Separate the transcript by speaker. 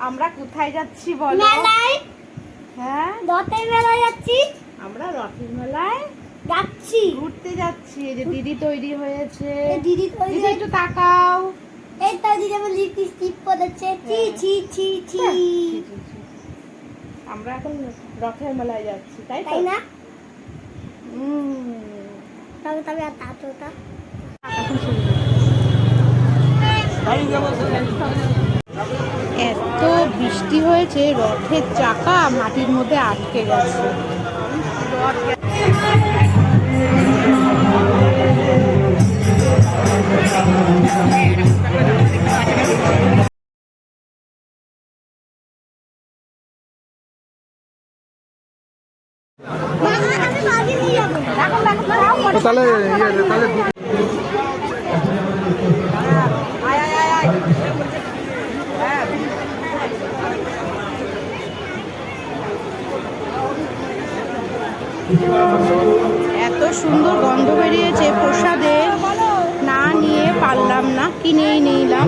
Speaker 1: আমরা কোথায় যাচ্ছি বলো?
Speaker 2: মেলায়।
Speaker 1: হ্যাঁ?
Speaker 2: রথের মেলায় যাচ্ছি।
Speaker 1: আমরা রথের মেলায়
Speaker 2: যাচ্ছি।
Speaker 1: ঘুরতে যাচ্ছি। এই যে দিদি তৈরি হয়েছে।
Speaker 2: দিদি তৈরি
Speaker 1: একটু তাকাও।
Speaker 2: এই তো দিদি আমার লিপস্টিক পড়েছে ছি
Speaker 1: হ্যাঁ।
Speaker 2: ছি ছি ছি
Speaker 1: ছি, ছি। আমরা এখন রথের মেলায় যাচ্ছি তাই তো?
Speaker 2: তাই না?
Speaker 1: হুম।
Speaker 2: তবে তবে আর তাতোটা
Speaker 1: এখন শুরু এত বৃষ্টি হয়েছে রথের চাকা মাটির মধ্যে আটকে গেছে।
Speaker 2: যাব।
Speaker 3: তাহলে ইয়ে তাহলে
Speaker 1: এত সুন্দর গন্ধ বেরিয়েছে প্রসাদে না নিয়ে পারলাম না কিনেই নিলাম।